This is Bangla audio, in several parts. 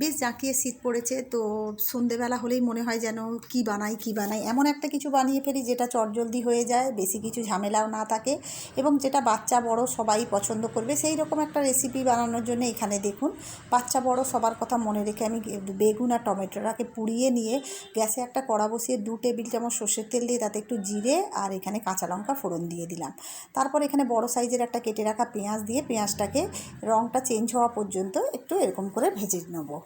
বেশ জাঁকিয়ে শীত পড়েছে, তো সন্ধেবেলা হলেই মনে হয় যেন কি বানাই কি বানাই। এমন একটা কিছু বানিয়ে ফেলি যেটা চটজলদি হয়ে যায়, বেশি কিছু ঝামেলাও না থাকে এবং যেটা বাচ্চা বড় সবাই পছন্দ করবে সেই রকম একটা রেসিপি বানানোর জন্য এখানে দেখুন, বাচ্চা বড় সবার কথা মনে রেখে আমি বেগুন আর টমেটোটাকে পুড়িয়ে নিয়ে গ্যাসে একটা কড়া বসিয়ে দু টেবিল চামচ সর্ষের তেল দিয়ে তাতে একটু জিরে আর এখানে কাঁচা লঙ্কা ফোড়ন দিয়ে দিলাম। তারপর এখানে বড় সাইজের একটা কেটে রাখা পেঁয়াজ দিয়ে পেঁয়াজটাকে রঙটা চেঞ্জ হওয়া পর্যন্ত একটু এরকম করে ভেজে নেব।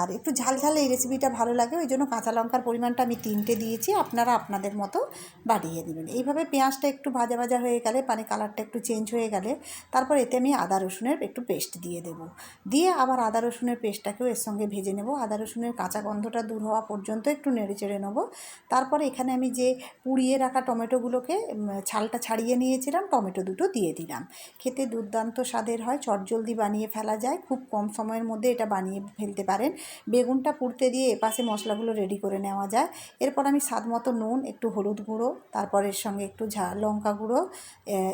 আর একটু ঝাল ঝাল এই রেসিপিটা ভালো লাগে, ওই জন্য কাঁচা লঙ্কার পরিমাণটা আমি তিনটে দিয়েছি, আপনারা আপনাদের মতো বাড়িয়ে দেবেন এইভাবে পেঁয়াজটা একটু ভাজা ভাজা হয়ে গেলে মানে কালারটা একটু চেঞ্জ হয়ে গেলে, তারপর এতে আমি আদা রসুনের একটু পেস্ট দিয়ে দেব। দিয়ে আবার আদা রসুনের পেস্টটাকেও এর সঙ্গে ভেজে নেব। আদা রসুনের কাঁচা গন্ধটা দূর হওয়া পর্যন্ত একটু নেড়ে চেড়ে নেব। তারপর এখানে আমি যে পুড়িয়ে রাখা টমেটোগুলোকে ছালটা ছাড়িয়ে নিয়েছিলাম, টমেটো দুটো দিয়ে দিলাম। খেতে দুর্দান্ত স্বাদের হয়, চটজলদি বানিয়ে ফেলা যায়, খুব কম সময়ের মধ্যে এটা বানিয়ে ফেলতে পারেন। বেগুনটা পুড়তে দিয়ে এপাশে মশলাগুলো রেডি করে নেওয়া যায়। এরপর আমি স্বাদ মতো নুন, একটু হলুদ গুঁড়ো, তারপর এর সঙ্গে একটু ঝা, লঙ্কা গুঁড়ো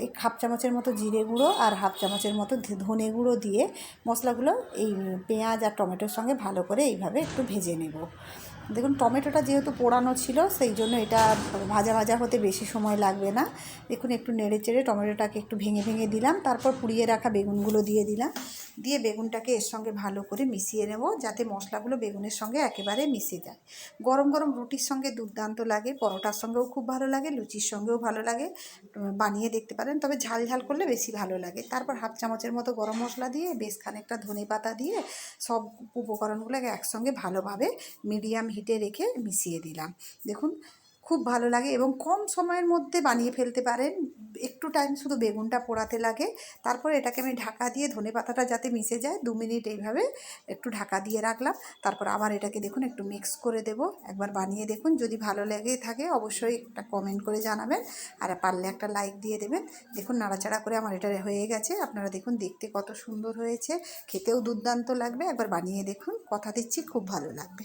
এই হাফ চামচের মতো জিরে গুঁড়ো আর হাফ চামচের মতো ধনে গুঁড়ো দিয়ে মশলাগুলো এই পেঁয়াজ আর টমেটোর সঙ্গে ভালো করে এইভাবে একটু ভেজে নেব। দেখুন, টমেটোটা যেহেতু পোড়ানো ছিল, সেই জন্য এটা ভাজা ভাজা হতে বেশি সময় লাগবে না। দেখুন, একটু নেড়ে চেড়ে টমেটোটাকে একটু ভেঙে ভেঙে দিলাম। তারপর পুড়িয়ে রাখা বেগুনগুলো দিয়ে দিলাম। দিয়ে বেগুনটাকে এর সঙ্গে ভালো করে মিশিয়ে নেব, যাতে মশলাগুলো বেগুনের সঙ্গে একেবারে মিশে যায়। গরম গরম রুটির সঙ্গে দুর্দান্ত লাগে, পরোটার সঙ্গেও খুব ভালো লাগে, লুচির সঙ্গেও ভালো লাগে। বানিয়ে দেখতে পারেন, তবে ঝাল ঝাল করলে বেশি ভালো লাগে। তারপর হাফ চামচের মতো গরম মশলা দিয়ে, বেশ খানিকটা ধনে পাতা দিয়ে সব উপকরণগুলোকে একসঙ্গে ভালোভাবে মিডিয়াম হিটে রেখে মিশিয়ে দিলাম। দেখুন, খুব ভালো লাগে এবং কম সময়ের মধ্যে বানিয়ে ফেলতে পারেন। একটু টাইম শুধু বেগুনটা পোড়াতে লাগে। তারপর এটাকে আমি ঢাকা দিয়ে ধনে পাতাটা যাতে মিশে যায়, দু মিনিট এইভাবে একটু ঢাকা দিয়ে রাখলাম। তারপর আবার এটাকে দেখুন, একটু মিক্স করে দেব। একবার বানিয়ে দেখুন, যদি ভালো লেগে থাকে অবশ্যই একটা কমেন্ট করে জানাবেন। আর পারলে একটা লাইক দিয়ে দেবেন। দেখুন, নাড়াচাড়া করে আমার এটা হয়ে গেছে। আপনারা দেখুন, দেখতে কত সুন্দর হয়েছে। খেতেও দুর্দান্ত লাগবে। একবার বানিয়ে দেখুন, কথা দিচ্ছি, খুব ভালো লাগবে।